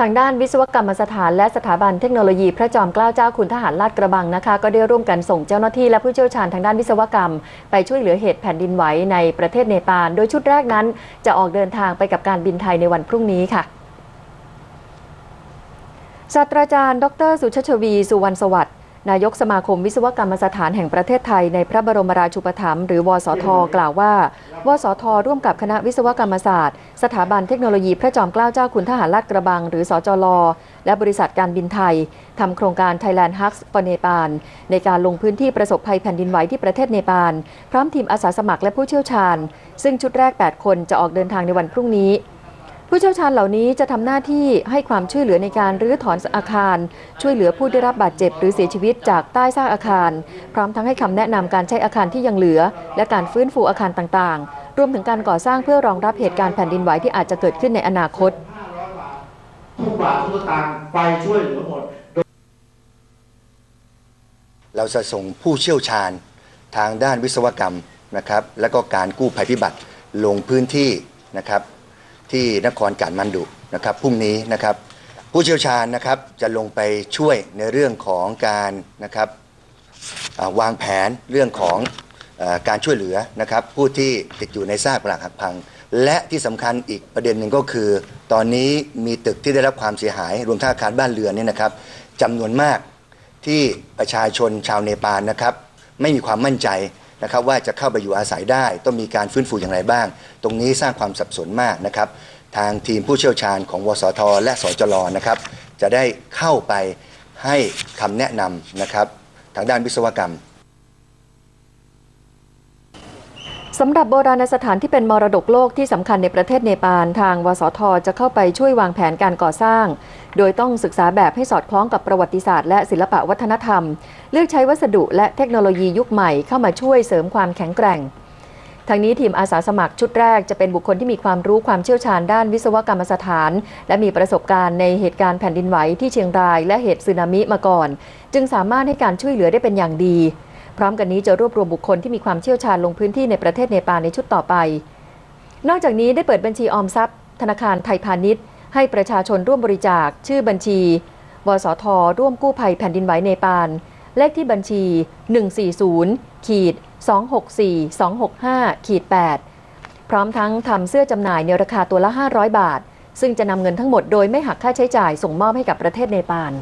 ทางด้านวิศวกรรมสถานและสถาบันเทคโนโลยีพระจอมเกล้าเจ้าคุณทหารลาดกระบังนะคะ ก็ได้ร่วมกันส่งเจ้าหน้าที่และผู้เชี่ยวชาญทางด้านวิศวกรรม ไปช่วยเหลือเหตุแผ่นดินไหวในประเทศเนปาล โดยชุดแรกนั้น จะออกเดินทางไปกับการบินไทยในวันพรุ่งนี้ค่ะศาสตราจารย์ ดร สุชาชวี สุวรรณสวัสดิ์ นายกสมาคมวิศวกรรมสถานแห่งประเทศไทยในพระบรมราชูปถัมภ์หรือวสท กล่าวว่า วสท ร่วมกับคณะวิศวกรรมศาสตร์ สถาบันเทคโนโลยีพระจอมเกล้าเจ้าคุณทหารลาดกระบัง หรือสจลและบริษัทการบินไทยทำโครงการ Thailand Hux for Nepal ในการลงพื้นที่ประสบภัยแผ่นดินไหวที่ประเทศเนปาลพร้อมทีมอาสาสมัครและผู้เชี่ยวชาญ ซึ่งชุดแรก 8 คนจะออกเดินทางในวันพรุ่งนี้ ผู้เชี่ยวชาญเหล่านี้จะทำหน้าที่ให้ความช่วยเหลือในการรื้อถอนอาคาร ช่วยเหลือผู้ได้รับบาดเจ็บหรือเสียชีวิตจากใต้ซากอาคาร พร้อมทั้งให้คำแนะนำการใช้อาคารที่ยังเหลือ และการฟื้นฟูอาคารต่างๆ รวมถึงการก่อสร้างเพื่อรองรับเหตุการณ์แผ่นดินไหวที่อาจจะเกิดขึ้นในอนาคตทุกบาททุกตางไปช่วยเหลือหมด เราจะส่งผู้เชี่ยวชาญทางด้านวิศวกรรมนะครับ และก็การกู้ภัยพิบัติลงพื้นที่นะครับ ที่นครกาญมันดุนะครับพรุ่งนี้นะครับผู้เชี่ยวชาญนะครับจะลงไปช่วยในเรื่องของการนะครับวางแผนเรื่องของอการช่วยเหลือนะครับผู้ที่ติดอยู่ในซากปรักหักพัง และที่สำคัญอีกประเด็นหนึ่งก็คือ ตอนนี้มีตึกที่ได้รับความเสียหาย รวมทั้งอาคารบ้านเรือนเนี่ยนะครับจำนวนมากที่ประชาชนชาวเนปาลนะครับ ไม่มีความมั่นใจ นะครับว่าจะเข้าไปอยู่อาศัยได้ต้องมีการฟื้นฟูอย่างไรบ้าง ตรงนี้สร้างความสับสนมากนะครับ ทางทีมผู้เชี่ยวชาญของวสท และสจรนะครับ จะได้เข้าไปให้คำแนะนำนะครับ ทางด้านวิศวกรรม สำหรับโบราณสถานที่เป็นมรดกโลกที่สำคัญในประเทศเนปาลทางวสทจะเข้าไปช่วยวางแผนการก่อสร้าง โดยต้องศึกษาแบบให้สอดคล้องกับประวัติศาสตร์และศิลปะวัฒนธรรม เลือกใช้วัสดุและเทคโนโลยียุคใหม่เข้ามาช่วยเสริมความแข็งแกร่งทางนี้ทีมอาสาสมัครชุดแรกจะเป็นบุคคลที่มีความรู้ความเชี่ยวชาญด้านวิศวกรรมสถาน และมีประสบการณ์ในเหตุการณ์แผ่นดินไหวที่เชียงราย และเหตุสึนามิมาก่อน จึงสามารถให้การช่วยเหลือได้เป็นอย่างดี พร้อมกันนี้จะรวบรวมบุคคลที่มีความเชี่ยวชาญลงพื้นที่ในประเทศเนปาลในชุดต่อไป นอกจากนี้ได้เปิดบัญชีออมทรัพย์ ธนาคารไทยพาณิชย์ ให้ประชาชนร่วมบริจาค ชื่อบัญชี วสท ร่วมกู้ภัยแผ่นดินไหวเนปาล เลขที่บัญชี 140ขีด264 265ขีด8พร้อมทั้งทำเสื้อจำหน่ายในราคาตัวละ 500 บาท ซึ่งจะนำเงินทั้งหมดโดยไม่หักค่าใช้จ่ายส่งมอบให้กับประเทศเนปาล